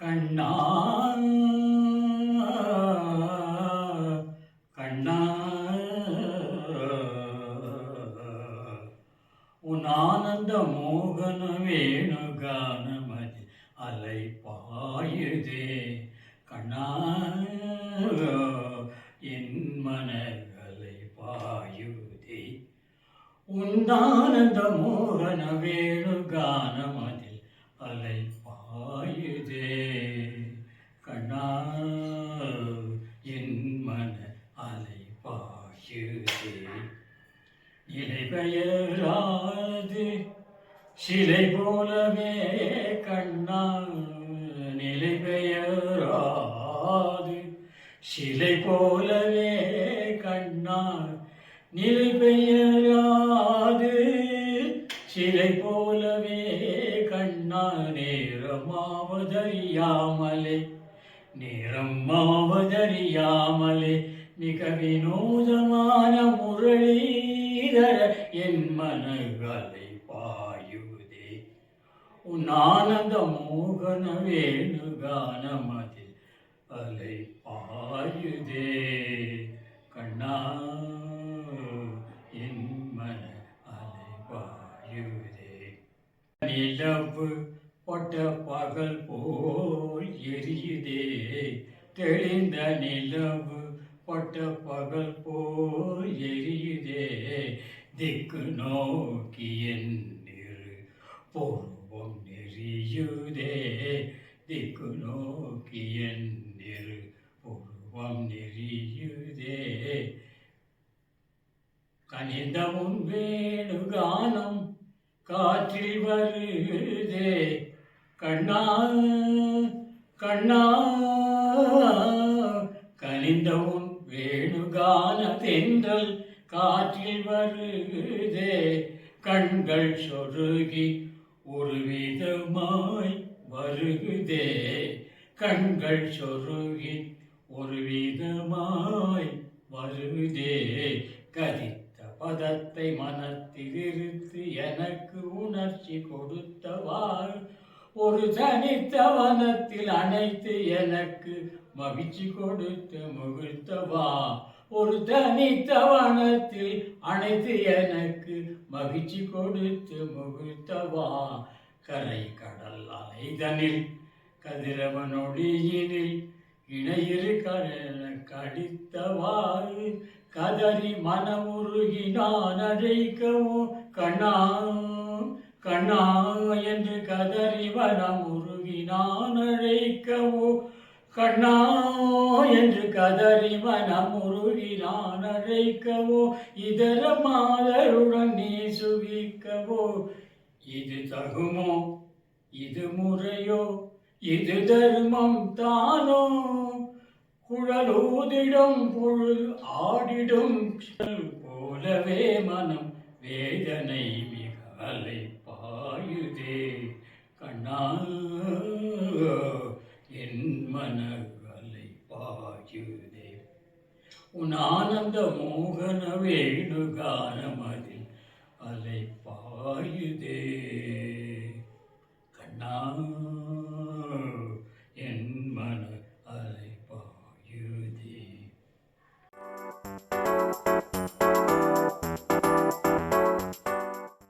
கண்ணா கண்ணா உன் ஆனந்த மோகன வேணுகானமதி அலை பாயுதே கண்ணா என் மனகலை பாயுதே. உன்னானந்த மோகன வேணுகானமதில் பெயராது சிலை போலவே கண்ணா நிலை பெயராது. சிலை போலவே கண்ணா நிலை பெயராது. சிலை போலவே கண்ணா நேரமாவதறியாமலே நேரம் மாவதறியாமலே மிக வினோதமான முரளி முரளீதர என் மனகலை பாயுதே. உன் ஆனந்த மோகன வேணுகானமதில் அலை பாயுதே. கண்ணா என் மன அலை பாயுதே. நிலவு பட்ட பகல் போல் எரியுதே. தெளிந்த நிலவு பட்ட பகல் போல் எரியுதே திக்கு நோக்கியன் பூர்வம் நெறியுதே. திக்கு நோக்கியன் என்னிரு பூர்வம் நெறியுதே. கனிந்தமுன் வேணுகானம் காற்றில் வருதே. கண்ணா கண்ணா கனிந்தவுன் வேணுகான தென்றல் காற்றில் வருதே கண்கள் சொருகி ஒரு விதமாய் வருகுதே கண்கள் சொருகி ஒரு விதமாய் வருகுதே கதித்த பதத்தை மனத்தில் இருத்து எனக்கு உணர்ச்சி கொடுத்தவாள் ஒரு தனித்த வனத்தில் அனைத்து எனக்கு மகிழ்ச்சி கொடுத்து முகிழ்த்தவா. ஒரு தனித்தவனத்தில் அனைத்து எனக்கு மகிழ்ச்சி கொடுத்து முகிழ்த்தவா கரை கடல் அலைதனில் கதிரவனொடியினில் இணையிரு கடல கடித்தவாறு கதறி மனமுருகி நான் அழைக்கவும் கண்ணா கண்ணா என்று கதறி மனமுருகி நான் அழைக்கவோ. கண்ணா என்று கதறி மனம் நான் அழைக்கவோ இதர மாதருடன் நீ சுகிக்கவோ இது தகுமோ இது முறையோ இது தர்மம் தானோ? குழலூதிடும் பொழுது ஆடிடும் போலவே மனம் வேதனை மிக அலை பாயுதே கண்ணா என் மனகலை பாயுதே. உன் ஆனந்த மோகன வேணு கானமதில் அலை பாயுதே. கண்ணா என் மன அலை பாயுதே.